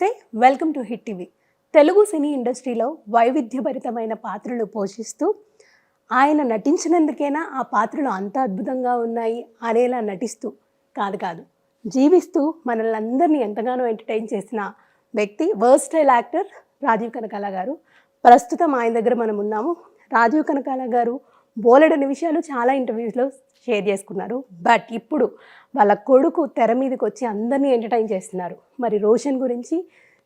నమస్తే welcome to hit TV. Telugu cine ఇండస్ట్రీలో వైవిధ్యభరితమైన పాత్రలు పోషిస్తూ ఆయన నటించినందుకైనా ఆ పాత్రలు అంత అద్భుతంగా ఉన్నాయి అనేలా నటిస్తూ కాదు కాదు జీవిస్తూ మనల్ని అందరినీ ఎంతగానో ఎంటర్టైన్ చేసిన వ్యక్తి వర్స్టైల్ యాక్టర్ రాజీవ్ కనకాల గారు. ప్రస్తుతం ఆయన దగ్గర మనం ఉన్నాము. రాజీవ్ కనకాల గారు బోలెడని విషయాలు చాలా ఇంటర్వ్యూస్లో షేర్ చేసుకున్నారు. బట్ ఇప్పుడు వాళ్ళ కొడుకు తెర మీదకి వచ్చి అందరినీ ఎంటర్టైన్ చేస్తున్నారు. మరి రోషన్ గురించి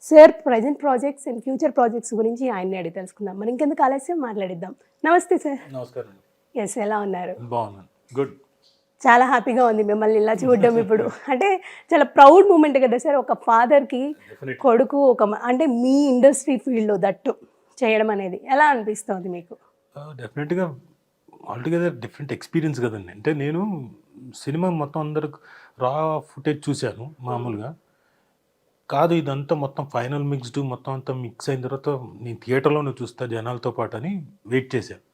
sir present projects and future projects గురించి ఆయన్ని అడిగి తెలుసుకుందాం. మరి ఇంకెందుకు ఆలస్యం? మాట్లాడిద్దాం. నమస్తే సార్. నమస్కారం. ఎస్ ఎలా ఉన్నారు? బాగున్నాను. గుడ్. చాలా హ్యాపీగా ఉంది మిమ్మల్ని ఇలా చూడడం ఇప్పుడు. అంటే చాలా ప్రౌడ్ మూమెంట్ కదా సార్ ఒక ఫాదర్కి కొడుకు ఒక అంటే మీ ఇండస్ట్రీ ఫీల్డ్లో దట్టు చేయడం అనేది ఎలా అనిపిస్తుంది మీకు? డెఫినెట్గా ఆల్టుగెదర్ డిఫరెంట్ ఎక్స్పీరియన్స్ కదండి. అంటే నేను సినిమా మొత్తం అందరు రా ఫుటేజ్ చూశాను మామూలుగా. కాదు ఇదంతా మొత్తం ఫైనల్ మిక్స్డ్ మొత్తం అంతా మిక్స్ అయిన తర్వాత నేను థియేటర్లోనే చూస్తా జనాలతో పాటు అని వెయిట్ చేశాను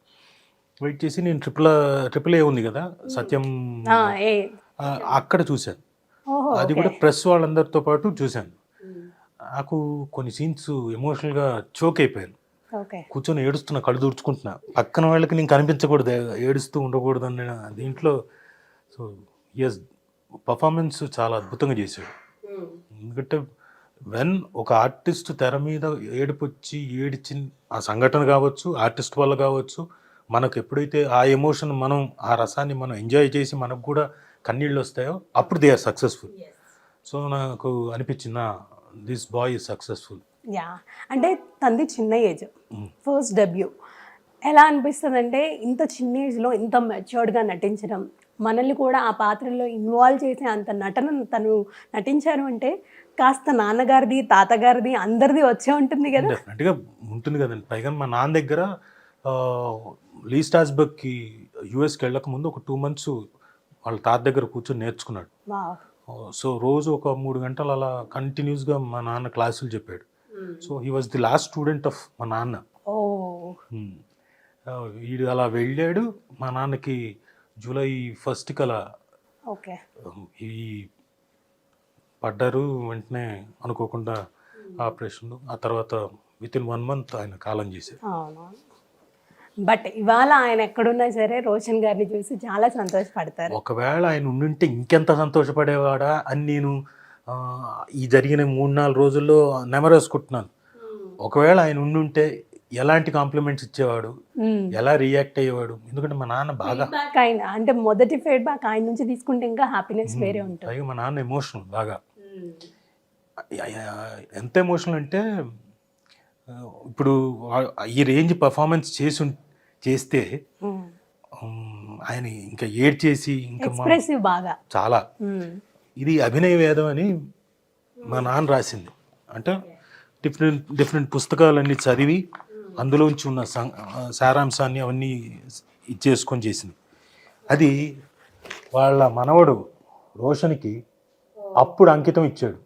వెయిట్ చేసి నేను ట్రిపుల్ ట్రిపుల్ ఏ ఉంది కదా సత్యం అక్కడ చూశాను. అది కూడా ప్రెస్ వాళ్ళందరితో పాటు చూశాను. నాకు కొన్ని సీన్స్ ఎమోషనల్గా చోక్ అయిపోయాను. కూర్చొని ఏడుస్తున్నా కళ్ళు తుడుచుకుంటున్నా. పక్కన వాళ్ళకి నేను కనిపించకూడదు ఏడుస్తూ ఉండకూడదు అన్న దీంట్లో. సో ఎస్ పర్ఫార్మెన్స్ చాలా అద్భుతంగా చేశాడు. ఎందుకంటే వెన్ ఒక ఆర్టిస్ట్ తెర మీద ఏడుపు వచ్చి ఏడిచి ఆ సంఘటన కావచ్చు ఆర్టిస్ట్ వల్ల కావచ్చు మనకు ఎప్పుడైతే ఆ ఎమోషన్ మనం ఆ రసాన్ని మనం ఎంజాయ్ చేసి మనకు కూడా కన్నీళ్ళు వస్తాయో అప్పుడు దే ఆర్ సక్సెస్ఫుల్ సో నాకు అనిపించింది this boy is successful yeah అంటే తంది చిన్న ఏజ్ ఫస్ట్ డెబ్యూ ఎలా అనిపిస్తుంది అంటే ఇంత చిన్న ఏజ్లో ఇంత మెచ్యూర్డ్గా నటించడం. మనల్ని కూడా ఆ పాత్రలో ఇన్వాల్వ్ చేసే అంత నటన తను నటించారు అంటే కాస్త నాన్నగారిది తాతగారిది అందరిది వచ్చే ఉంటుంది కదా. డెఫినెట్గా ఉంటుంది కదండి. పైగా మా నాన్న దగ్గర లీ స్టాస్బర్గ్కి యూఎస్కి వెళ్ళక ముందు ఒక టూ మంత్స్ వాళ్ళ తాత దగ్గర కూర్చొని నేర్చుకున్నాడు. సో రోజు ఒక మూడు గంటలు అలా కంటిన్యూస్గా మా నాన్న క్లాసులు చెప్పాడు. So he was the last student of మా నాన్న. ఓ Hmm. ఆ, వీడు అలా వెళ్ళాడు. మా నాన్నకి జూలై ఫస్ట్కి అలా ఓకే um, ఈ పడ్డారు. వెంటనే అనుకోకుండా ఆపరేషన్ ఆ తర్వాత విత్ ఇన్ వన్ మంత్ ఆయన కాలం చేశారు. బట్ ఇవాళ ఆయన ఎక్కడున్నా సరే రోషన్ గారిని చూసి చాలా సంతోషపడతారు. ఒకవేళ ఆయన ఉండుంటే ఇంకెంత సంతోషపడేవాడా అని నేను ఈ జరిగిన మూడు నాలుగు రోజుల్లో నెమరేసుకుంటున్నాను. ఒకవేళ ఆయన ఉండుంటే ఎలాంటి కాంప్లిమెంట్స్ ఇచ్చేవాడు. ఎలా రియాక్ట్ అయ్యేవాడు? ఎందుకంటే మా నాన్న బాగా ఆయన అంటే మొదటి ఫీడ్బ్యాక్ ఆయన నుంచి తీసుకుంటే ఇంకా హ్యాపీనెస్ వేరే ఉంటుంది. పైగా మా నాన్న ఎమోషనల్ బాగా. ఎంత ఎమోషనల్ అంటే ఇప్పుడు ఈ రేంజ్ పర్ఫార్మెన్స్ చేసి చేస్తే ఆయన ఇంకా ఏడ్ చేసి ఇంకా బాగా. చాలా. ఇది అభినయ వేదం అని మా నాన్న రాసింది. అంటే డిఫరెంట్ డిఫరెంట్ పుస్తకాలన్నీ చదివి అందులోంచి ఉన్న సారాంశాన్ని అవన్నీ ఇచ్చేసుకొని చేసింది. అది వాళ్ళ మనవడు రోషన్కి అప్పుడు అంకితం ఇచ్చాడు.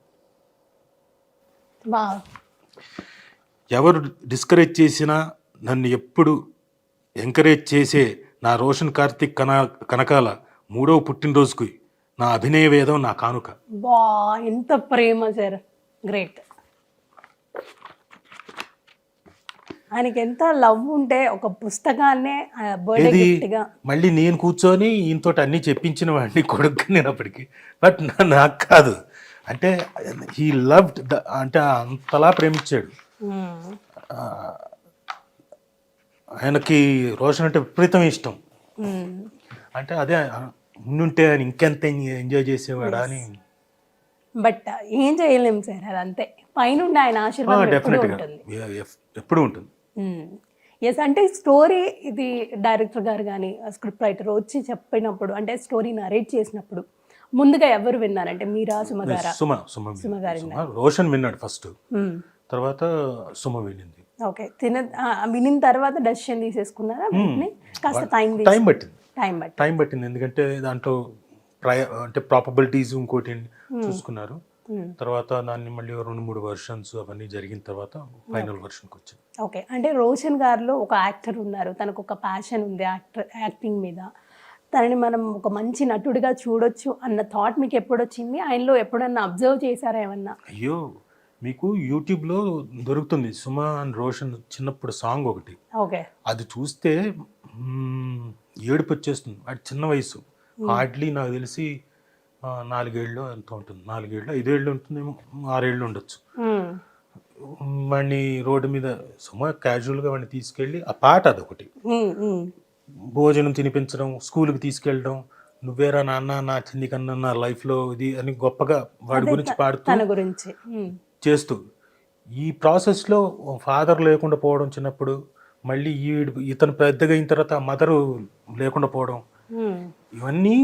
ఎవరు డిస్కరేజ్ చేసినా నన్ను ఎప్పుడు ఎంకరేజ్ చేసే నా రోషన్ కార్తిక్ కన కనకాల మూడవ పుట్టినరోజుకి నా అభినయ వేదం నా కానుక. బా ఎంత ప్రేమ సార్. గ్రేట్ ఆయనకి ఎంత లవ్ ఉంటే ఒక పుస్తకాన్నే బర్త్డే ఏది? గిఫ్ట్గా మళ్ళీ నేను కూర్చొని ఈయనతో అన్నీ చెప్పించిన వాడిని కొడుకు నేను అప్పటికి. బట్ నాకు కాదు. అంటే హీ లవ్డ్ అంటే అంతలా ప్రేమించాడు. ఆ, ఆయనకి రోషన్ అంటే విపరీతం ఇష్టం. అంటే అదే ఉండుంటే ఆయన ఇంకెంత ఎంజాయ్ చేసేవాడా అని. బట్ ఏం చేయలేం సార్ అది అంతే. పైనుండి ఆయన ఆశీర్వాదం ఎప్పుడూ డెఫినెట్గా ఉంటుంది. ఎప్పుడు ఉంటుంది. ఎస్ అంటే స్టోరీ ఇది డైరెక్టర్ గారు కానీ స్క్రిప్ట్ రైటర్ వచ్చి చెప్పినప్పుడు అంటే స్టోరీ నరేట్ చేసినప్పుడు ముందుగా ఎవరు విన్నారంటే మీరా సుమ గారా? సుమ సుమ సుమ గారు సుమ రోషన్ విన్నాడు ఫస్ట్ తర్వాత సుమ వినింది. ఓకే తిన ఆ, వినిన తర్వాత డెసిషన్ తీసేసుకున్నారా వెంటనే? కాస్త టైం టైం పట్టింది. టైం బట్టి టైం పట్టింది. ఎందుకంటే దాంట్లో ప్రయ అంటే ప్రాపబిలిటీస్ ఇంకోటి చూసుకున్నారు. తర్వాత దాన్ని మళ్ళీ రెండు మూడు వర్షన్స్ అవన్నీ జరిగిన తర్వాత ఫైనల్ వర్షన్కి వచ్చింది ఓకే అంటే రోషన్ గారిలో ఒక యాక్టర్ ఉన్నారు. తనకు ఒక ప్యాషన్ ఉంది యాక్టర్ యాక్టింగ్ మీద. తనని మనం ఒక మంచి నటుడిగా చూడొచ్చు అన్న థాట్ మీకు ఎప్పుడు వచ్చింది ఆయనలో ఎప్పుడన్నా అబ్జర్వ్ చేశారా ఏమన్నా? అయ్యో! మీకు యూట్యూబ్లో దొరుకుతుంది సుమా అండ్ రోషన్ చిన్నప్పుడు సాంగ్ ఒకటి. ఓకే అది చూస్తే ఏడుపు వచ్చేస్తుంది అది చిన్న వయసు. హార్డ్లీ నాకు తెలిసి నాలుగేళ్ళు ఎంత ఉంటుంది. నాలుగేళ్ళు ఐదేళ్ళు ఉంటుందేమో ఆరేళ్ళు ఉండొచ్చు. వాడిని రోడ్డు మీద సుమా క్యాజువల్గా వాడిని తీసుకెళ్ళి ఆ పాట అదొకటి. భోజనం తినిపించడం స్కూల్కి తీసుకెళ్ళడం నువ్వేరా నాన్న నా చిన్ని కన్నా నా లైఫ్లో ఇది అని గొప్పగా వాడి గురించి పాడుతూ గురించి. చేస్తూ. ఈ ప్రాసెస్లో ఫాదర్ లేకుండా పోవడం చిన్నప్పుడు మళ్ళీ ఈ ఇతను పెద్దగా అయిన తర్వాత మదరు లేకుండా పోవడం. ఇవన్నీ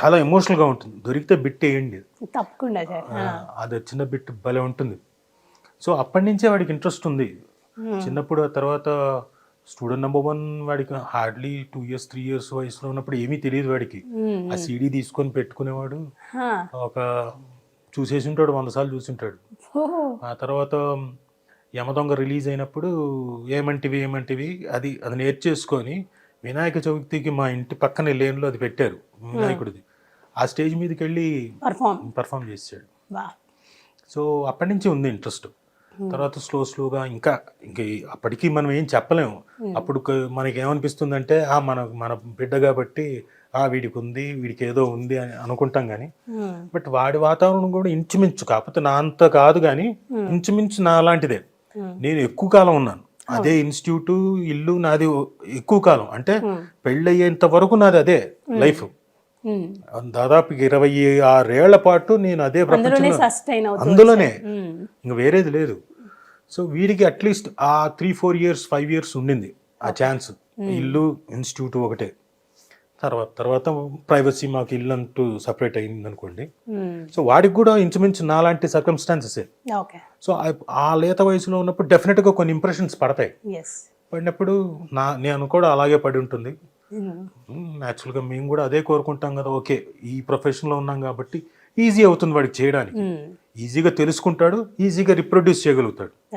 చాలా ఎమోషనల్గా ఉంటుంది. దొరికితే బిట్ వేయండి. తప్పకుండా అది చిన్న బిట్ భలే ఉంటుంది. సో అప్పటి నుంచే వాడికి ఇంట్రెస్ట్ ఉంది. చిన్నప్పుడు ఆ తర్వాత స్టూడెంట్ నెంబర్ వన్ వాడికి hardly two years three years వయసులో ఉన్నప్పుడు ఏమీ తెలియదు వాడికి. ఆ సీడీ తీసుకొని పెట్టుకునేవాడు. ఒక చూసేసి ఉంటాడు వంద సార్లు చూసింటాడు. ఆ తర్వాత యమదొంగ రిలీజ్ అయినప్పుడు ఏమంటివి ఏమంటివి అది అది నేర్చేసుకొని వినాయక చవితికి మా ఇంటి పక్కనే లేన్లో అది పెట్టారు వినాయకుడిది. ఆ స్టేజ్ మీదకి వెళ్ళి పర్ఫామ్ పర్ఫామ్ చేసాడు సో అప్పటి నుంచి ఉంది ఇంట్రెస్ట్. తర్వాత స్లో స్లోగా ఇంకా ఇంకా అప్పటికి మనం ఏం చెప్పలేము. అప్పుడు క- మనకి ఏమనిపిస్తుందంటే ఆ మన మన బిడ్డ కాబట్టి ఆ వీడికి ఉంది వీడికి ఏదో ఉంది అని అనుకుంటాం కానీ మ్మ్. బట్ వాడి వాతావరణం కూడా ఇంచుమించు కాకపోతే నా అంత కాదు కానీ ఇంచుమించు నా లాంటిదే. Hmm. నేను ఎక్కువ కాలం ఉన్నాను. అదే ఇన్స్టిట్యూట్ ఇల్లు నాది ఎక్కువ కాలం. అంటే పెళ్ళయ్యేంత వరకు నాది అదే లైఫ్. దాదాపు ఇరవై ఆరేళ్ళ పాటు నేను అదే అందులోనే ప్రపంచంలో. ఇంకా వేరేది లేదు. సో వీడికి అట్లీస్ట్ ఆ three four years five years ఉండింది ఆ ఛాన్స్. ఇల్లు ఇన్స్టిట్యూట్ ఒకటే. తర్వాత తర్వాత ప్రైవసీ మాకు ఇల్లు అంటూ సపరేట్ అయింది అనుకోండి. సో వాడికి కూడా ఇంచుమించు నాలాంటి సర్కమ్స్టాన్సెస్ సో ఆ- లేత వయసులో ఉన్నప్పుడు డెఫినెట్గా కొన్ని ఇంప్రెషన్స్ పడతాయి. పడినప్పుడు నా నేను కూడా అలాగే పడి ఉంటుంది. న్యాచురల్గా మేము కూడా అదే కోరుకుంటాం కదా ఓకే ఈ ప్రొఫెషన్లో ఉన్నాం కాబట్టి ఈజీ అవుతుంది వాడికి చేయడానికి. ఈజీగా తెలుసుకుంటాడు ఈజీగా రిప్రొడ్యూస్ చేయగలుగుతాడు.